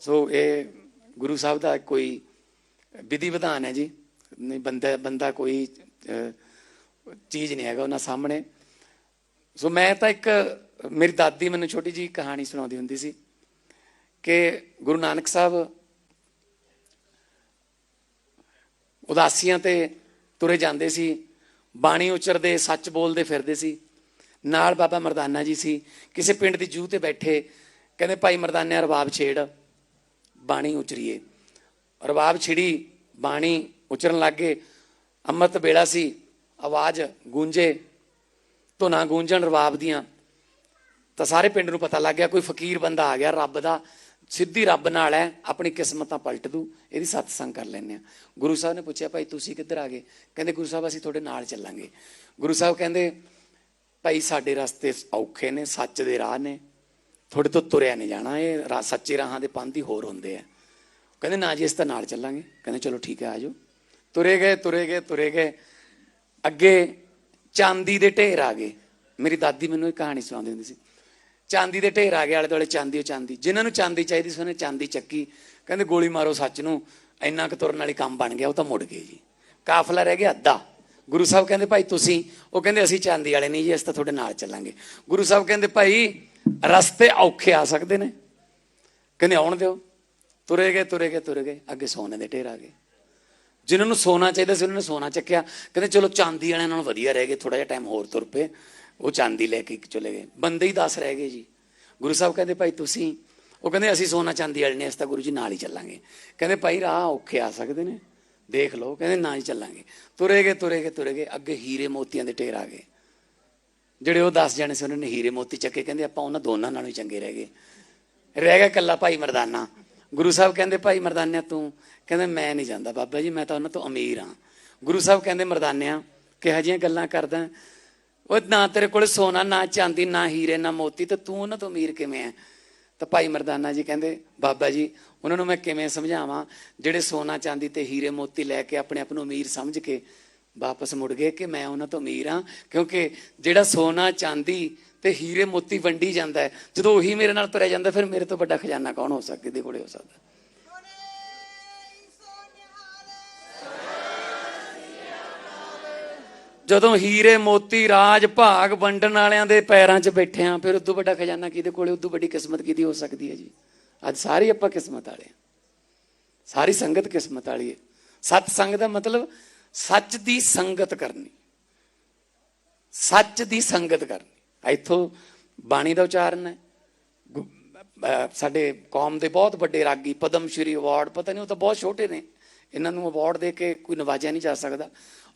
ਸੋ ਇਹ ਗੁਰੂ ਸਾਹਿਬ ਦਾ ਕੋਈ ਵਿਧੀ ਵਿਧਾਨ ਹੈ ਜੀ, ਨਹੀਂ, ਬੰਦਾ ਬੰਦਾ ਕੋਈ ਚੀਜ਼ ਨਹੀਂ ਹੈਗਾ ਉਹਨਾਂ ਸਾਹਮਣੇ। ਸੋ ਮੈਂ ਤਾਂ ਇੱਕ, ਮੇਰੀ ਦਾਦੀ ਮੈਨੂੰ ਛੋਟੀ ਜੀ ਕਹਾਣੀ ਸੁਣਾਉਂਦੀ ਹੁੰਦੀ ਸੀ ਕਿ ਗੁਰੂ ਨਾਨਕ ਸਾਹਿਬ ਉਦਾਸੀਆਂ ਤੇ ਤੁਰੇ ਜਾਂਦੇ ਸੀ, ਬਾਣੀ ਉਚਰਦੇ, ਸੱਚ ਬੋਲਦੇ ਫਿਰਦੇ ਸੀ। ਨਾਲ ਬਾਬਾ ਮਰਦਾਨਾ ਜੀ ਸੀ। ਕਿਸੇ ਪਿੰਡ ਦੀ ਜੂਹ ਤੇ ਬੈਠੇ, ਕਹਿੰਦੇ, ਭਾਈ ਮਰਦਾਨਿਆ ਰਬਾਬ ਛੇੜ, ਬਾਣੀ ਉਚਰੀਏ। ਰਬਾਬ ਛਿੜੀ, ਬਾਣੀ ਉਚਰਨ ਲੱਗੇ ਅੰਮ੍ਰਿਤ ਵੇਲਾ ਸੀ, ਆਵਾਜ਼ ਗੂੰਜੇ। ਧੁਨਾਂ ਗੂੰਜਣ ਰਬਾਬ ਦੀਆਂ, ਤਾਂ ਸਾਰੇ ਪਿੰਡ ਨੂੰ ਪਤਾ ਲੱਗ ਗਿਆ ਕੋਈ ਫਕੀਰ ਬੰਦਾ ਆ ਗਿਆ, ਰੱਬ ਦਾ, ਸਿੱਧੀ ਰੱਬ ਨਾਲ ਹੈ, ਆਪਣੀ ਕਿਸਮਤਾਂ ਪਲਟ ਦੂ, ਇਹਦੀ ਸਤਸੰਗ ਕਰ ਲੈਂਦੇ ਆ ਗੁਰੂ ਸਾਹਿਬ ਨੇ ਪੁੱਛਿਆ, ਭਾਈ ਤੁਸੀਂ ਕਿੱਧਰ ਆ ਗਏ? ਕਹਿੰਦੇ, ਗੁਰੂ ਸਾਹਿਬ, ਅਸੀਂ ਤੁਹਾਡੇ ਨਾਲ ਚੱਲਾਂਗੇ। ਗੁਰੂ ਸਾਹਿਬ ਕਹਿੰਦੇ, ਭਾਈ ਸਾਡੇ ਰਸਤੇ ਔਖੇ ਨੇ, ਸੱਚ ਦੇ ਰਾਹ ਨੇ। ਤੁਹਾਡੇ ਤੋਂ ਤੁਰਿਆ ਨਹੀਂ ਜਾਣਾ, ਇਹ ਰਾ- ਸੱਚੇ ਰਾਹਾਂ ਦੇ ਪੰਥ ਹੀ ਹੋਰ ਹੁੰਦੇ ਆ। ਕਹਿੰਦੇ, ਨਾ ਜੀ ਇਸ ਤਾਂ ਨਾਲ ਚੱਲਾਂਗੇ। ਕਹਿੰਦੇ, ਚਲੋ ਠੀਕ ਹੈ ਆਜੋ ਤੁਰੇ ਗਏ ਤੁਰੇ ਗਏ ਤੁਰੇ ਗਏ। ਅੱਗੇ ਚਾਂਦੀ ਦੇ ਢੇਰ ਆ ਗਏ। ਮੇਰੀ ਦਾਦੀ ਮੈਨੂੰ ਇਹ ਕਹਾਣੀ ਸੁਣਾਉਂਦੀ ਹੁੰਦੀ ਸੀ। ਚਾਂਦੀ ਦੇ ਢੇਰ ਆ ਗਏ ਆਲੇ ਦੁਆਲੇ, ਚਾਂਦੀ ਉਹ ਚਾਂਦੀ। ਜਿਨ੍ਹਾਂ ਨੂੰ ਚਾਂਦੀ ਚਾਹੀਦੀ ਸੀ, ਉਹਨੇ ਚਾਂਦੀ ਚੱਕੀ। ਕਹਿੰਦੇ ਗੋਲੀ ਮਾਰੋ ਸੱਚ ਨੂੰ, ਇੰਨਾ ਕੁ ਤੁਰਨ ਵਾਲੀ ਕੰਮ ਬਣ ਗਿਆ, ਉਹ ਤਾਂ ਮੁੜ ਗਏ ਜੀ। ਕਾਫਲਾ ਰਹਿ ਗਿਆ ਅੱਧਾ। ਗੁਰੂ ਸਾਹਿਬ ਕਹਿੰਦੇ, ਭਾਈ ਤੁਸੀਂ, ਉਹ ਕਹਿੰਦੇ, ਅਸੀਂ ਚਾਂਦੀ ਵਾਲੇ ਨਹੀਂ ਜੀ, ਅਸੀਂ ਤਾਂ ਤੁਹਾਡੇ ਨਾਲ ਚੱਲਾਂਗੇ। ਗੁਰੂ ਸਾਹਿਬ ਕਹਿੰਦੇ, ਭਾਈ, ਰਸਤੇ ਔਖੇ ਆ ਸਕਦੇ ਨੇ? ਕਹਿੰਦੇ, ਆਉਣ ਦਿਓ। ਤੁਰੇ ਗਏ ਤੁਰੇ ਗਏ ਤੁਰੇ ਗਏ। ਅੱਗੇ ਸੋਨੇ ਦੇ ਢੇਰ ਆ ਗਏ। ਜਿਨ੍ਹਾਂ ਨੂੰ ਸੋਨਾ ਚਾਹੀਦਾ ਸੀ, ਉਹਨਾਂ ਨੇ ਸੋਨਾ ਚੱਕਿਆ। ਕਹਿੰਦੇ, ਚਲੋ, ਚਾਂਦੀ ਵਾਲਿਆਂ ਨਾਲੋਂ ਵਧੀਆ ਰਹਿ ਗਏ ਥੋੜਾ ਜਿਹਾ ਟਾਈਮ ਹੋਰ ਤੁਰ ਪਏ। ਉਹ ਚਾਂਦੀ ਲੈ ਕੇ ਚਲੇ ਗਏ। ਬੰਦੇ ਹੀ 10 ਰਹਿ ਗਏ ਜੀ। ਗੁਰੂ ਸਾਹਿਬ ਕਹਿੰਦੇ, ਭਾਈ ਤੁਸੀਂ ਉਹ ਕਹਿੰਦੇ, ਅਸੀਂ ਸੋਨਾ ਚਾਂਦੀ ਵਾਲੇ ਨੇ ਇਸ ਤਾਂ ਗੁਰੂ ਜੀ ਨਾਲ ਹੀ ਚੱਲਾਂਗੇ। ਕਹਿੰਦੇ, ਭਾਈ, ਰਾਹ ਔਖੇ ਆ ਸਕਦੇ ਨੇ। ਦੇਖ ਲਓ। ਕਹਿੰਦੇ ਨਾ ਹੀ ਚੱਲਾਂਗੇ। ਤੁਰੇ ਗਏ ਤੁਰੇ ਗਏ ਤੁਰੇ ਗਏ। ਅੱਗੇ ਹੀਰੇ ਮੋਤੀਆਂ ਦੇ ਢੇਰ ਆ ਗਏ। ਜਿਹੜੇ ਉਹ 10 ਜਣੇ ਸੀ, ਉਹਨਾਂ ਨੇ ਹੀਰੇ ਮੋਤੀ ਚੱਕੇ। ਕਹਿੰਦੇ, ਆਪਾਂ ਉਹਨਾਂ ਦੋਨਾਂ ਨਾਲੋਂ ਹੀ ਚੰਗੇ ਰਹਿ ਗਏ। ਰਹਿ ਗਿਆ ਕੱਲਾ ਭਾਈ ਮਰਦਾਨਾ। ਗੁਰੂ ਸਾਹਿਬ ਕਹਿੰਦੇ, ਭਾਈ ਮਰਦਾਨਿਆ ਤੂੰ ਕਹਿੰਦੇ, ਮੈਂ ਨਹੀਂ ਜਾਂਦਾ ਬਾਬਾ ਜੀ, ਮੈਂ ਤਾਂ ਉਹਨਾਂ ਤੋਂ ਅਮੀਰ ਹਾਂ। ਗੁਰੂ ਸਾਹਿਬ ਕਹਿੰਦੇ, ਮਰਦਾਨਿਆ, ਕਿਹੋ ਜਿਹੀਆਂ ਗੱਲਾਂ ਕਰਦਾ ਉਹ ਨਾ ਤੇਰੇ ਕੋਲ ਸੋਨਾ, ਨਾ ਚਾਂਦੀ, ਨਾ ਹੀਰੇ, ਨਾ ਮੋਤੀ, ਤੇ ਤੂੰ ਉਹਨਾਂ ਤੋਂ ਅਮੀਰ ਕਿਵੇਂ ਹੈ? ਤਾਂ ਭਾਈ ਮਰਦਾਨਾ ਜੀ ਕਹਿੰਦੇ, ਬਾਬਾ ਜੀ, ਉਹਨਾਂ ਨੂੰ ਮੈਂ ਕਿਵੇਂ ਸਮਝਾਵਾਂ? ਜਿਹੜੇ ਸੋਨਾ, ਚਾਂਦੀ ਤੇ ਹੀਰੇ, ਮੋਤੀ ਲੈ ਕੇ ਆਪਣੇ ਆਪ ਨੂੰ ਅਮੀਰ ਸਮਝ ਕੇ ਵਾਪਸ ਮੁੜ ਗਏ ਕਿ ਮੈਂ ਉਹਨਾਂ ਤੋਂ ਅਮੀਰ ਹਾਂ? ਕਿਉਂਕਿ ਜਿਹੜਾ ਸੋਨਾ, ਚਾਂਦੀ ਤੇ ਹੀਰੇ ਮੋਤੀ ਵੰਡੀ ਜਾਂਦਾ ਹੈ। ਜਦੋਂ ਉਹੀ ਮੇਰੇ ਨਾਲ ਤੁਰਿਆ ਜਾਂਦਾ, ਫਿਰ ਮੇਰੇ ਤੋਂ ਵੱਡਾ ਖਜ਼ਾਨਾ ਕੌਣ ਹੋ ਸਕਦਾ ਇਹਦੇ ਕੋਲੇ ਹੋ ਸਕਦਾ? ਜਦੋਂ ਹੀਰੇ ਮੋਤੀ ਰਾਜ ਭਾਗ ਵੰਡਣ ਵਾਲਿਆਂ ਦੇ ਪੈਰਾਂ 'ਚ ਬੈਠੇ ਆ ਫਿਰ ਉਦੋਂ ਵੱਡਾ ਖਜ਼ਾਨਾ ਕਿਹਦੇ ਕੋਲੇ, ਉਦੋਂ ਵੱਡੀ ਕਿਸਮਤ ਕਿਹਦੀ ਹੋ ਸਕਦੀ ਹੈ ਜੀ? ਅੱਜ ਸਾਰੀ ਆਪਾਂ ਕਿਸਮਤ ਵਾਲੇ ਹਾਂ। ਸਾਰੀ ਸੰਗਤ ਕਿਸਮਤ ਵਾਲੀ ਹੈ। ਸਤ ਸੰਗ ਦਾ ਮਤਲਬ, ਸੱਚ ਦੀ ਸੰਗਤ ਕਰਨੀ। ਸੱਚ ਦੀ ਸੰਗਤ ਕਰਨੀ। ਇੱਥੋਂ ਬਾਣੀ ਦਾ ਉਚਾਰਨ ਹੈ। ਗੁ- ਸਾਡੇ ਕੌਮ ਦੇ ਬਹੁਤ ਵੱਡੇ ਰਾਗੀ, ਪਦਮ ਸ਼੍ਰੀ ਅਵਾਰਡ ਪਤਾ ਨਹੀਂ ਉਹ ਤਾਂ ਬਹੁਤ ਛੋਟੇ ਨੇ। ਇਹਨਾਂ ਨੂੰ ਅਵਾਰਡ ਦੇ ਕੇ ਕੋਈ ਨਵਾਜਿਆ ਨਹੀਂ ਜਾ ਸਕਦਾ।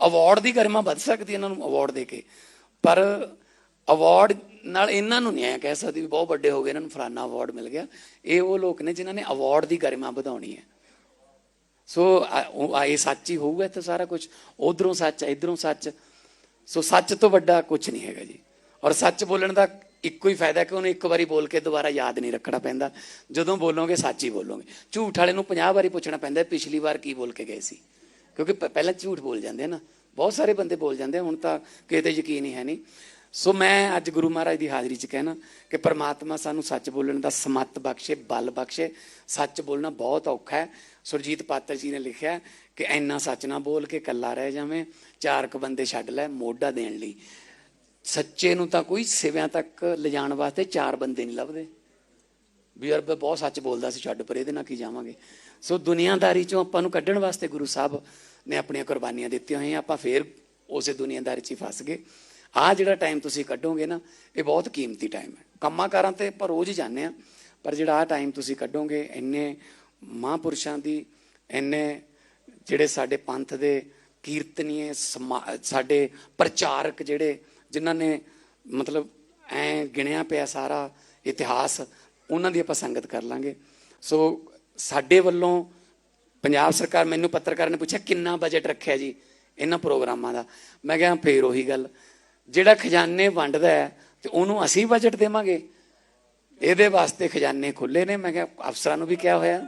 ਅਵਾਰਡ ਦੀ ਗਰਿਮਾ ਵੱਧ ਸਕਦੀ ਇਹਨਾਂ ਨੂੰ ਅਵਾਰਡ ਦੇ ਕੇ। ਪਰ ਅਵਾਰਡ ਨਾਲ ਇਹਨਾਂ ਨੂੰ ਨਹੀਂ ਐ ਕਹਿ ਸਕਦੀ ਵੀ ਬਹੁਤ ਵੱਡੇ ਹੋ ਗਏ, ਇਹਨਾਂ ਨੂੰ ਫਲਾਨਾ ਅਵਾਰਡ ਮਿਲ ਗਿਆ। ਇਹ ਉਹ ਲੋਕ ਨੇ ਜਿਨ੍ਹਾਂ ਨੇ ਅਵਾਰਡ ਦੀ ਗਰਿਮਾ ਵਧਾਉਣੀ ਹੈ। ਸੋ ਇਹ ਸੱਚ ਹੀ ਹੋਊਗਾ ਇੱਥੇ ਸਾਰਾ ਕੁਝ ਉਧਰੋਂ ਸੱਚ ਹੈ ਇਧਰੋਂ ਸੱਚ। ਸੋ ਸੱਚ ਤੋਂ ਵੱਡਾ ਕੁਝ ਨਹੀਂ ਹੈਗਾ ਜੀ। ਔਰ ਸੱਚ ਬੋਲਣ ਦਾ ਇੱਕੋ ਹੀ ਫਾਇਦਾ ਕਿ ਉਹਨੂੰ ਇੱਕ ਵਾਰੀ ਬੋਲ ਕੇ ਦੁਬਾਰਾ ਯਾਦ ਨਹੀਂ ਰੱਖਣਾ ਪੈਂਦਾ। ਜਦੋਂ ਬੋਲੋਗੇ, ਸੱਚ ਹੀ ਬੋਲੋਗੇ। ਝੂਠ ਵਾਲੇ ਨੂੰ 50 ਵਾਰੀ ਪੁੱਛਣਾ ਪੈਂਦਾ ਪਿਛਲੀ ਵਾਰ ਕੀ ਬੋਲ ਕੇ ਗਏ ਸੀ? ਕਿਉਂਕਿ ਪ- ਪਹਿਲਾਂ ਝੂਠ ਬੋਲ ਜਾਂਦੇ ਨਾ। ਬਹੁਤ ਸਾਰੇ ਬੰਦੇ ਬੋਲ ਜਾਂਦੇ ਹੁਣ ਤਾਂ ਕਿਸੇ ਤੇ ਯਕੀਨ ਹੀ ਹੈ ਨਹੀਂ। ਸੋ ਮੈਂ ਅੱਜ ਗੁਰੂ ਮਹਾਰਾਜ ਦੀ ਹਾਜ਼ਰੀ 'ਚ ਕਹਿਣਾ ਕਿ ਪ੍ਰਮਾਤਮਾ ਸਾਨੂੰ ਸੱਚ ਬੋਲਣ ਦਾ ਸਮੱਤ ਬਖਸ਼ੇ, ਬਲ ਬਖਸ਼ੇ। ਸੱਚ ਬੋਲਣਾ ਬਹੁਤ ਔਖਾ ਹੈ। ਸੁਰਜੀਤ ਪਾਤਰ ਜੀ ਨੇ ਲਿਖਿਆ ਕਿ ਐਨਾ ਸੱਚ ਨਾ ਬੋਲ ਕੇ ਕੱਲਾ ਰਹਿ ਜਾਵੇਂ ਚਾਰ ਕ ਬੰਦੇ ਛੱਡ ਲੈ ਮੋਢਾ ਦੇਣ ਲਈ। ਸੱਚੇ ਨੂੰ ਤਾਂ ਕੋਈ ਸਿਵਿਆਂ ਤੱਕ ਲਿਜਾਣ ਵਾਸਤੇ ਚਾਰ ਬੰਦੇ ਨਹੀਂ ਲੱਭਦੇ। ਵੀ ਯਾਰ ਬਹੁਤ ਸੱਚ ਬੋਲਦਾ ਸੀ, ਛੱਡ ਪਰ ਇਹਦੇ ਨਾਲ ਕੀ ਜਾਵਾਂਗੇ। ਸੋ ਦੁਨੀਆਦਾਰੀ ਚੋਂ ਆਪਾਂ ਨੂੰ ਕੱਢਣ ਵਾਸਤੇ ਗੁਰੂ ਸਾਹਿਬ ਨੇ ਆਪਣੀਆਂ ਕੁਰਬਾਨੀਆਂ ਦਿੱਤੀਆਂ ਹੋਈਆਂ, ਆਪਾਂ ਫੇਰ ਉਸੇ ਦੁਨੀਆਦਾਰੀ 'ਚ ਹੀ ਫਸ ਗਏ। ਆਹ ਜਿਹੜਾ ਟਾਈਮ ਤੁਸੀਂ ਕੱਢੋਗੇ ਨਾ, ਇਹ ਬਹੁਤ ਕੀਮਤੀ ਟਾਈਮ ਹੈ। ਕੰਮਾਂ ਕਾਰਾਂ ਤੇ ਆਪਾਂ ਰੋਜ਼ ਹੀ ਜਾਂਦੇ ਆ ਪਰ ਜਿਹੜਾ ਆਹ ਟਾਈਮ ਤੁਸੀਂ ਕੱਢੋਗੇ, ਇੰਨੇ ਮਹਾਂਪੁਰਸ਼ਾਂ ਦੀ, ਇੰਨੇ ਜਿਹੜੇ ਸਾਡੇ ਪੰਥ ਦੇ ਕੀਰਤਨੀਏ, ਸਮਾ- ਸਾਡੇ ਪ੍ਰਚਾਰਕ ਜਿਹੜੇ ਜਿਨ੍ਹਾਂ ਨੇ ਮਤਲਬ ਐ ਗਿਣਿਆ ਪਿਆ ਸਾਰਾ ਇਤਿਹਾਸ, ਉਹਨਾਂ ਦੀ ਆਪਾਂ ਸੰਗਤ ਕਰ ਲਾਂਗੇ। ਸੋ ਸਾਡੇ ਵੱਲੋਂ ਪੰਜਾਬ ਸਰਕਾਰ ਮੈਨੂੰ ਪੱਤਰਕਾਰ ਨੇ ਪੁੱਛਿਆ, ਕਿੰਨਾ ਬਜਟ ਰੱਖਿਆ ਜੀ ਇਹਨਾਂ ਪ੍ਰੋਗਰਾਮਾਂ ਦਾ? ਮੈਂ ਕਿਹਾ, ਫੇਰ ਉਹੀ ਗੱਲ। ਜਿਹੜਾ ਖਜ਼ਾਨੇ ਵੰਡਦਾ ਹੈ, ਤੇ ਉਹਨੂੰ ਅਸੀਂ ਬਜਟ ਦੇਵਾਂਗੇ। ਇਹਦੇ ਵਾਸਤੇ ਖਜ਼ਾਨੇ ਖੁੱਲੇ ਨੇ। ਮੈਂ ਕਿਹਾ, ਅਫਸਰਾਂ ਨੂੰ ਵੀ ਕਿਹਾ ਹੋਇਆ।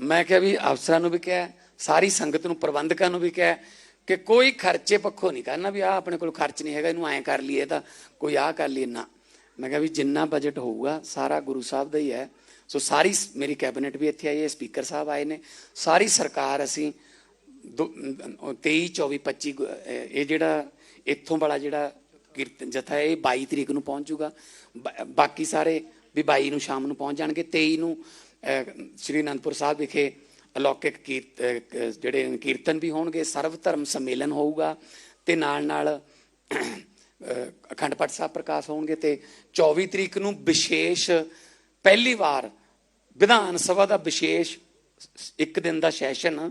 ਮੈਂ ਕਿਹਾ ਵੀ ਅਫਸਰਾਂ ਨੂੰ ਵੀ ਕਿਹਾ। ਸਾਰੀ ਸੰਗਤ ਨੂੰ ਪ੍ਰਬੰਧਕਾਂ ਨੂੰ ਵੀ ਕਿਹਾ ਕਿ ਕੋਈ ਖਰਚੇ ਪੱਖੋਂ ਨਹੀਂ ਕਰਨਾ ਵੀ ਆ ਆਪਣੇ ਕੋਲ ਖਰਚ ਨਹੀਂ ਹੈਗਾ, ਇਹਨੂੰ ਐਂ ਕਰ ਲਈਏ ਤਾਂ ਕੋਈ ਆ ਕਰ ਲਈਏ, ਨਾ। ਮੈਂ ਕਿਹਾ ਵੀ ਜਿੰਨਾ ਬਜਟ ਹੋਊਗਾ, ਸਾਰਾ ਗੁਰੂ ਸਾਹਿਬ ਦਾ ਹੀ ਹੈ। ਸੋ ਸਾਰੀ ਸ- ਮੇਰੀ ਕੈਬਨਿਟ ਵੀ ਇੱਥੇ ਆਈ ਹੈ, ਸਪੀਕਰ ਸਾਹਿਬ ਆਏ ਨੇ। ਸਾਰੀ ਸਰਕਾਰ ਅਸੀਂ ਦੋ- ਅਹ 23 24 25 ਇਹ ਜਿਹੜਾ ਇੱਥੋਂ ਵਾਲਾ ਜਿਹੜਾ ਕੀਰਤਨ ਜਥਾ ਇਹ 22 ਤਰੀਕ ਨੂੰ ਪਹੁੰਚ ਜਾਊਗਾ। ਬਾ- ਬਾਕੀ ਸਾਰੇ ਵੀ 22 ਨੂੰ ਸ਼ਾਮ ਨੂੰ ਪਹੁੰਚ ਜਾਣਗੇ। 23 ਨੂੰ ਸ਼੍ਰੀ ਅਨੰਦਪੁਰ ਸਾਹਿਬ ਵਿਖੇ ਅਲੌਕਿਕ ਕੀਰਤ ਜਿਹੜੇ ਕੀਰਤਨ ਵੀ ਹੋਣਗੇ, ਸਰਵ ਧਰਮ ਸੰਮੇਲਨ ਹੋਊਗਾ ਤੇ ਨਾਲ ਨਾਲ ਅਖੰਡ ਪਾਠ ਸਾਹਿਬ ਪ੍ਰਕਾਸ਼ ਹੋਣਗੇ ਤੇ 24 ਤਰੀਕ ਨੂੰ ਵਿਸ਼ੇਸ਼ ਪਹਿਲੀ ਵਾਰ ਵਿਧਾਨ ਸਭਾ ਦਾ ਵਿਸ਼ੇਸ਼ ਇੱਕ ਦਿਨ ਦਾ ਸੈਸ਼ਨ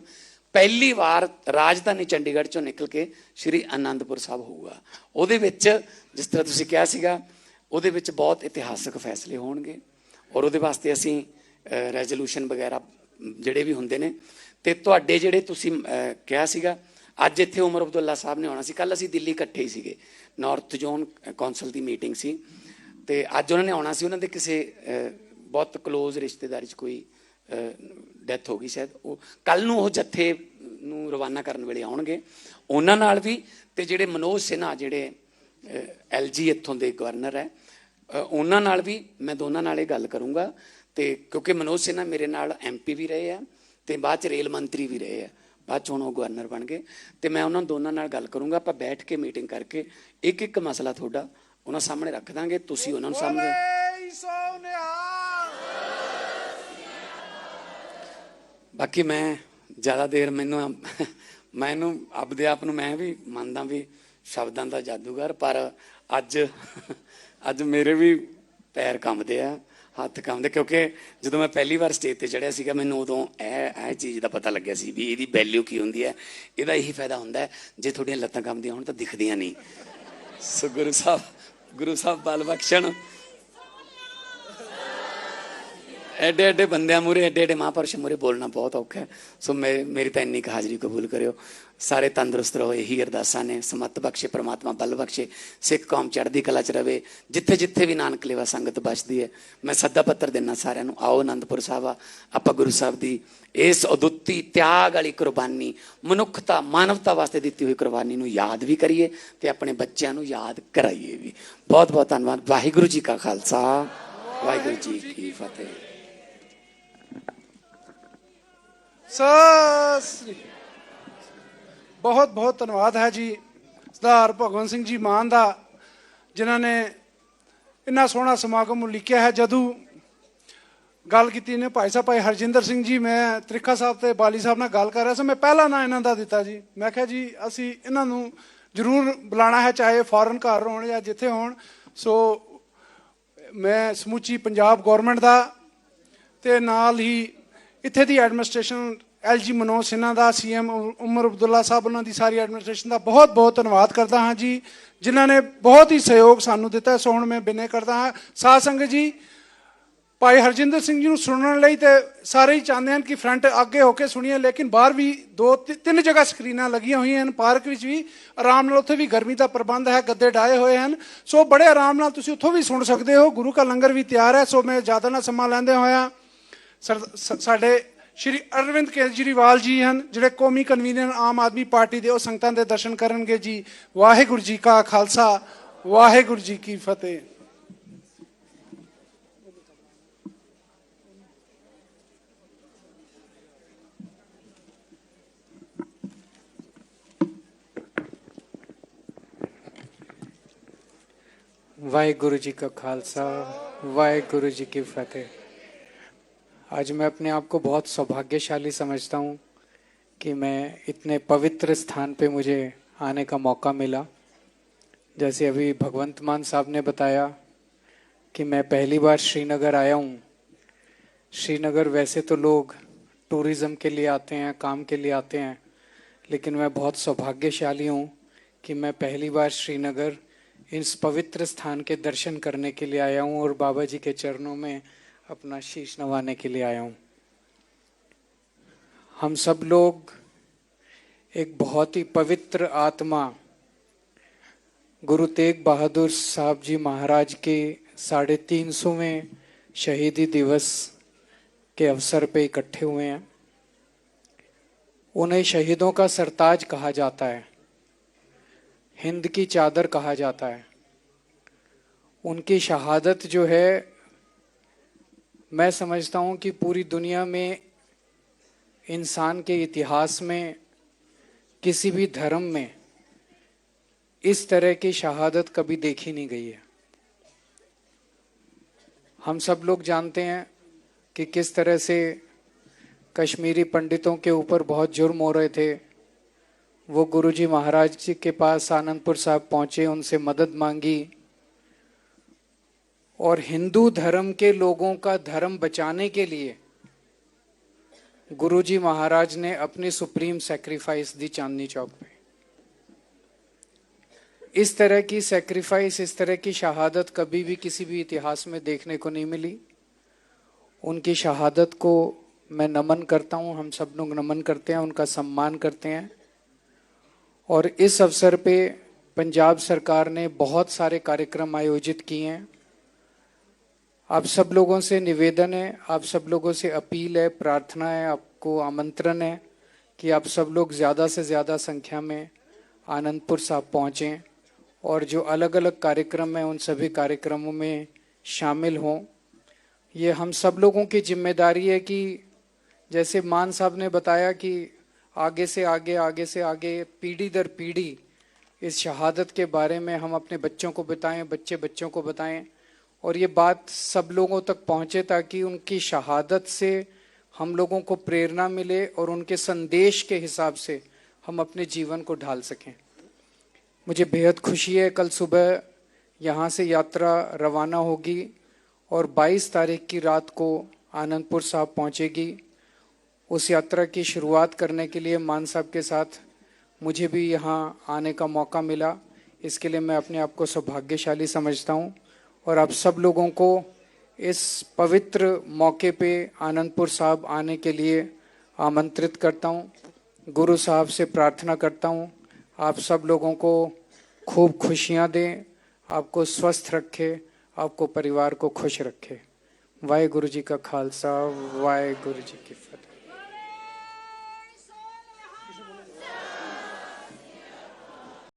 ਪਹਿਲੀ ਵਾਰ ਰਾਜਧਾਨੀ ਚੰਡੀਗੜ੍ਹ ਚੋਂ ਨਿਕਲ ਕੇ ਸ਼੍ਰੀ ਆਨੰਦਪੁਰ ਸਾਹਿਬ ਹੋਊਗਾ। ਉਹਦੇ ਵਿੱਚ ਜਿਸ ਤਰ੍ਹਾਂ ਤੁਸੀਂ ਕਿਹਾ ਸੀਗਾ, ਉਹਦੇ ਵਿੱਚ ਬਹੁਤ ਇਤਿਹਾਸਕ ਫੈਸਲੇ ਹੋਣਗੇ ਔਰ ਉਹਦੇ ਵਾਸਤੇ ਅਸੀਂ ਰੈਜ਼ੋਲੂਸ਼ਨ ਵਗੈਰਾ ਜਿਹੜੇ ਵੀ ਹੁੰਦੇ ਨੇ। ਤੇ ਤੁਹਾਡੇ ਜਿਹੜੇ ਤੁਸੀਂ ਕਿਹਾ ਸੀਗਾ, ਅੱਜ ਇੱਥੇ ਉਮਰ ਅਬਦੁੱਲਾ ਸਾਹਿਬ ਨੇ ਆਉਣਾ ਸੀ। ਕੱਲ ਅਸੀਂ ਦਿੱਲੀ ਇਕੱਠੇ ਹੀ ਸੀਗੇ। ਨਾਰਥ ਜ਼ੋਨ ਕੌਂਸਲ ਦੀ ਮੀਟਿੰਗ ਸੀ। ਤੇ ਅੱਜ ਉਹਨਾਂ ਨੇ ਆਉਣਾ ਸੀ। ਉਹਨਾਂ ਦੇ ਕਿਸੇ ਬਹੁਤ ক্লোਜ਼ ਰਿਸ਼ਤੇਦਾਰੀ 'ਚ ਕੋਈ ਡੈਥ ਹੋ ਗਈ ਸ਼ਾਇਦ। ਉਹ ਕੱਲ ਨੂੰ ਉਹ ਜੱਥੇ ਨੂੰ ਰਵਾਨਾ ਕਰਨ ਵੇਲੇ ਆਉਣਗੇ। ਉਹਨਾਂ ਨਾਲ ਵੀ ਤੇ ਜਿਹੜੇ ਮਨੋਜ ਸਿਨਹਾ, ਜਿਹੜੇ ਐਲਜੀ ਇੱਥੋਂ ਦੇ ਗਵਰਨਰ ਹੈ ਉਹਨਾਂ ਨਾਲ ਵੀ ਮੈਂ ਦੋਨਾਂ ਨਾਲ ਇਹ ਗੱਲ ਕਰੂੰਗਾ। ਤੇ ਕਿਉਂਕਿ ਮਨੋਜ ਸਿਨਹਾ ਮੇਰੇ ਨਾਲ ਐਮਪੀ ਵੀ ਰਹੇ ਆ ਤੇ ਬਾਅਦ ਚ ਰੇਲ ਮੰਤਰੀ ਵੀ ਰਹੇ ਆ। ਬਾਅਦ ਚ ਹੁਣ ਉਹ ਗਵਰਨਰ ਬਣ ਗਏ। ਤੇ ਮੈਂ ਉਹਨਾਂ ਦੋਨਾਂ ਨਾਲ ਗੱਲ ਕਰੂੰਗਾ ਆਪਾਂ ਬੈਠ ਕੇ ਮੀਟਿੰਗ ਕਰਕੇ ਇੱਕ ਇੱਕ ਮਸਲਾ ਤੁਹਾਡਾ ਉਹਨਾਂ ਸਾਹਮਣੇ ਰੱਖ ਦਾਂਗੇ ਤੁਸੀਂ ਉਹਨਾਂ ਨੂੰ ਸਾਹਮਣੇ ਬੋਲੇ ਸੋ ਨਿਹਾਲ ਬਾਕੀ ਮੈਂ ਜ਼ਿਆਦਾ ਦੇਰ ਮੈਨੂੰ ਮੈਨੂੰ ਆਪਦੇ ਆਪ ਨੂੰ ਮੈਂ ਵੀ ਮੰਨਦਾ ਵੀ ਸ਼ਬਦਾਂ ਦਾ ਜਾਦੂਗਰ ਪਰ ਅੱਜ ਅੱਜ ਮੇਰੇ ਵੀ ਪੈਰ ਕੰਬਦੇ ਆ। ਹੱਥ ਕੰਮਦੇ ਕਿਉਂਕਿ ਜਦੋਂ ਮੈਂ ਪਹਿਲੀ ਵਾਰ ਸਟੇਜ ਤੇ ਚੜਿਆ ਸੀਗਾ, ਮੈਨੂੰ ਉਦੋਂ ਇਹ ਇਹ ਚੀਜ਼ ਦਾ ਪਤਾ ਲੱਗਿਆ ਸੀ ਵੀ ਇਹਦੀ ਵੈਲਿਊ ਕੀ ਹੁੰਦੀ ਹੈ। ਇਹਦਾ ਇਹੀ ਫਾਇਦਾ ਹੁੰਦਾ ਹੈ, ਜੇ ਤੁਹਾਡੀਆਂ ਲੱਤਾਂ ਕੰਬਦੀਆਂ ਹੋਣ ਤਾਂ ਦਿਖਦੀਆਂ ਨਹੀਂ। ਸੋ ਗੁਰੂ ਸਾਹਿਬ ਗੁਰੂ ਸਾਹਿਬ ਬਾਲ ਬਖਸ਼ਣ। ਐਡੇ ਐਡੇ ਬੰਦਿਆਂ ਮੂਰੇ ਐਡੇ ਐਡੇ ਮਹਾਂਪੁਰਸ਼ ਮੂਰੇ ਬੋਲਣਾ ਬਹੁਤ ਔਖਾ ਹੈ। ਸੋ ਮੇ- ਮੇਰੀ ਤਾਂ ਇੰਨੀ ਕੁ ਹਾਜ਼ਰੀ ਕਬੂਲ ਕਰਿਓ। ਸਾਰੇ ਤੰਦਰੁਸਤ ਰਹੋ ਇਹੀ ਅਰਦਾਸਾਂ ਨੇ। ਸਮਤ ਬਖਸ਼ੇ ਪ੍ਰਮਾਤਮਾ ਬਲ ਬਖਸ਼ੇ। ਸਿੱਖ ਕੌਮ ਚੜ੍ਹਦੀ ਕਲਾ ਚ ਰਵੇ। ਜਿੱਥੇ ਜਿੱਥੇ ਵੀ ਨਾਨਕ ਲੇਵਾ ਸੰਗਤ ਬਸਦੀ ਹੈ ਮੈਂ ਸੱਦਾ ਪੱਤਰ ਦੇਣਾ ਸਾਰਿਆਂ ਨੂੰ ਆਓ ਅਨੰਦਪੁਰ ਸਾਹਿਬ ਆ, ਆਪਾਂ ਗੁਰੂ ਸਾਹਿਬ ਦੀ ਇਸ ਅਦੁੱਤੀ ਤਿਆਗ ਵਾਲੀ ਕੁਰਬਾਨੀ ਮਨੁੱਖਤਾ ਮਾਨਵਤਾ ਵਾਸਤੇ ਦਿੱਤੀ ਹੋਈ ਕੁਰਬਾਨੀ ਨੂੰ ਯਾਦ ਵੀ ਕਰੀਏ ਤੇ ਆਪਣੇ ਬੱਚਿਆਂ ਨੂੰ ਯਾਦ ਕਰਾਈਏ ਵੀ। ਬਹੁਤ ਬਹੁਤ ਧੰਨਵਾਦ। ਵਾਹਿਗੁਰੂ ਜੀ ਕਾ ਖਾਲਸਾ। ਵਾਹਿਗੁਰੂ ਜੀ ਕੀ ਫਤਿਹ। ਸਤਿ ਸ੍ਰੀ ਬਹੁਤ ਬਹੁਤ ਧੰਨਵਾਦ ਹੈ ਜੀ, ਸਰਦਾਰ ਭਗਵੰਤ ਸਿੰਘ ਜੀ ਮਾਨ ਦਾ, ਜਿਨ੍ਹਾਂ ਨੇ ਇੰਨਾ ਸੋਹਣਾ ਸਮਾਗਮ ਲਿਖਿਆ ਹੈ। ਜਦੋਂ ਗੱਲ ਕੀਤੀ ਨੇ ਭਾਈ ਸਾਹਿਬ, ਭਾਈ ਹਰਜਿੰਦਰ ਸਿੰਘ ਜੀ, ਮੈਂ ਤ੍ਰਿਖਾ ਸਾਹਿਬ ਤੇ ਬਾਲੀ ਸਾਹਿਬ ਨਾਲ ਗੱਲ ਕਰ ਰਿਹਾ ਸੀ, ਮੈਂ ਪਹਿਲਾ ਨਾਂ ਇਹਨਾਂ ਦਾ ਦਿੱਤਾ ਜੀ। ਮੈਂ ਕਿਹਾ ਜੀ, ਅਸੀਂ ਇਹਨਾਂ ਨੂੰ ਜ਼ਰੂਰ ਬੁਲਾਣਾ ਹੈ, ਚਾਹੇ ਫੋਰਨ ਘਰ ਹੋਣ ਜਾਂ ਜਿੱਥੇ ਹੋਣ। ਸੋ ਮੈਂ ਸਮੁੱਚੀ ਪੰਜਾਬ ਗਵਰਨਮੈਂਟ ਦਾ ਤੇ ਨਾਲ ਹੀ ਇੱਥੇ ਦੀ ਐਡਮਿਨਿਸਟ੍ਰੇਸ਼ਨ ਐਲਜੀ ਮਨੋਜ ਸਿਨਹਾ ਦਾ ਸੀਐਮ ਉਮਰ ਅਬਦੁੱਲਾ ਸਾਹਿਬ ਉਹਨਾਂ ਦੀ ਸਾਰੀ ਐਡਮਿਨਿਸਟ੍ਰੇਸ਼ਨ ਦਾ ਬਹੁਤ ਬਹੁਤ ਧੰਨਵਾਦ ਕਰਦਾ ਹਾਂ ਜੀ, ਜਿਨ੍ਹਾਂ ਨੇ ਬਹੁਤ ਹੀ ਸਹਿਯੋਗ ਸਾਨੂੰ ਦਿੱਤਾ। ਸੋ ਹੁਣ ਮੈਂ ਬਿਨੇ ਕਰਦਾ ਹਾਂ। ਸਾਧ ਸੰਗਤ ਜੀ, ਭਾਈ ਹਰਜਿੰਦਰ ਸਿੰਘ ਜੀ ਨੂੰ ਸੁਣਨ ਲਈ ਤੇ ਸਾਰੇ ਹੀ ਚਾਹੁੰਦੇ ਹਨ ਕਿ ਫਰੰਟ ਅੱਗੇ ਹੋ ਕੇ ਸੁਣੀਏ, ਲੇਕਿਨ ਬਾਹਰ ਵੀ ਦੋ, ਤਿ- ਤਿੰਨ ਜਗ੍ਹਾ ਸਕਰੀਨਾਂ ਲੱਗੀਆਂ ਹੋਈਆਂ ਹਨ। ਪਾਰਕ ਵਿੱਚ ਵੀ ਆਰਾਮ ਨਾਲ ਉੱਥੇ ਵੀ ਗਰਮੀ ਦਾ ਪ੍ਰਬੰਧ ਹੈ, ਗੱਦੇ ਡਾਏ ਹੋਏ ਹਨ। ਸੋ ਬੜੇ ਆਰਾਮ ਨਾਲ ਤੁਸੀਂ ਉੱਥੋਂ ਵੀ ਸੁਣ ਸਕਦੇ ਹੋ। ਗੁਰੂ ਕਾ ਲੰਗਰ ਵੀ ਤਿਆਰ ਹੈ, ਸੋ ਮੈਂ ਜ਼ਿਆਦਾ ਨਾ ਸਮਾਂ ਲੈਂਦੇ ਹੋਇਆ, ਸਰ- ਸਾਡੇ ਸ਼੍ਰੀ ਅਰਵਿੰਦ ਕੇਜਰੀਵਾਲ ਜੀ ਹਨ, ਜਿਹੜੇ ਕੌਮੀ ਕਨਵੀਨਰ ਆਮ ਆਦਮੀ ਪਾਰਟੀ ਦੇ ਉਹ ਸੰਗਤਾਂ ਦੇ ਦਰਸ਼ਨ ਕਰਨਗੇ ਜੀ। ਵਾਹਿਗੁਰੂ ਜੀ ਕਾ ਖਾਲਸਾ, ਵਾਹਿਗੁਰੂ ਜੀ ਕੀ ਫਤਿਹ। ਵਾਹਿਗੁਰੂ ਜੀ ਕਾ ਖਾਲਸਾ, ਵਾਹਿਗੁਰੂ ਜੀ ਕੀ ਫਤਿਹ। आज मैं अपने आप को बहुत सौभाग्यशाली समझता हूँ कि मैं इतने पवित्र स्थान पे मुझे आने का मौका मिला। जैसे अभी भगवंत मान साहब ने बताया कि मैं पहली बार श्रीनगर आया हूँ। श्रीनगर वैसे तो लोग टूरिज़्म के लिए आते हैं, काम के लिए आते हैं, लेकिन मैं बहुत सौभाग्यशाली हूँ कि मैं पहली बार श्रीनगर इस पवित्र स्थान के दर्शन करने के लिए आया हूँ और बाबा जी के चरणों में अपना शीश नवाने के लिए आया हूँ। हम सब लोग एक बहुत ही पवित्र आत्मा, गुरु तेग बहादुर साहब जी महाराज के साढ़े तीन सौवें शहीदी दिवस के अवसर पे इकट्ठे हुए हैं। उन्हें शहीदों का सरताज कहा जाता है, हिंद की चादर कहा जाता है। उनकी शहादत जो है मैं समझता हूँ कि पूरी दुनिया में इंसान के इतिहास में, किसी भी धर्म में, इस तरह की शहादत कभी देखी नहीं गई है। हम सब लोग जानते हैं कि किस तरह से कश्मीरी पंडितों के ऊपर बहुत जुर्म हो रहे थे। वो गुरुजी महाराज जी के पास आनंदपुर साहब पहुँचे, उनसे मदद मांगी और हिंदू धर्म के लोगों का धर्म बचाने के लिए गुरुजी महाराज ने अपनी सुप्रीम सेक्रीफाइस दी चांदनी चौक पे। इस तरह की सेक्रीफाइस इस तरह की शहादत कभी भी किसी भी इतिहास में देखने को नहीं मिली। उनकी शहादत को मैं नमन करता हूँ, हम सब लोग नमन करते हैं, उनका सम्मान करते हैं। और इस अवसर पे पंजाब सरकार ने बहुत सारे कार्यक्रम आयोजित किए हैं। आप सब लोगों से निवेदन है, आप सब लोगों से अपील है, प्रार्थना है, आपको आमंत्रण है कि आप सब लोग ज़्यादा से ज़्यादा संख्या में आनंदपुर साहब पहुँचें और जो अलग अलग कार्यक्रम हैं, उन सभी कार्यक्रमों में शामिल हों। ये हम सब लोगों की ज़िम्मेदारी है कि जैसे मान साहब ने बताया कि आगे से आगे आगे से आगे, पीढ़ी दर पीढ़ी इस शहादत के बारे में हम अपने बच्चों को बताएँ, बच्चे बच्चों को बताएँ। और ये बात सब लोगों तक पहुँचे ताकि उनकी शहादत से हम लोगों को प्रेरणा मिले और उनके संदेश के हिसाब से हम अपने जीवन को ढाल सकें। मुझे बेहद खुशी है, कल सुबह यहाँ से यात्रा रवाना होगी और 22 तारीख की रात को आनंदपुर साहब पहुँचेगी। उस यात्रा की शुरुआत करने के लिए मान साहब के साथ मुझे भी यहाँ आने का मौका मिला। इसके लिए मैं अपने आप को सौभाग्यशाली समझता हूँ। और आप सब लोगों को इस पवित्र मौके पे आनंदपुर साहब आने के लिए आमंत्रित करता हूँ। गुरु साहब से प्रार्थना करता हूँ। आप सब लोगों को खूब खुशियाँ दें, आपको स्वस्थ रखे, आपको परिवार को खुश रखे। वाहे गुरु जी का खालसा वाहे गुरु जी की फतेह।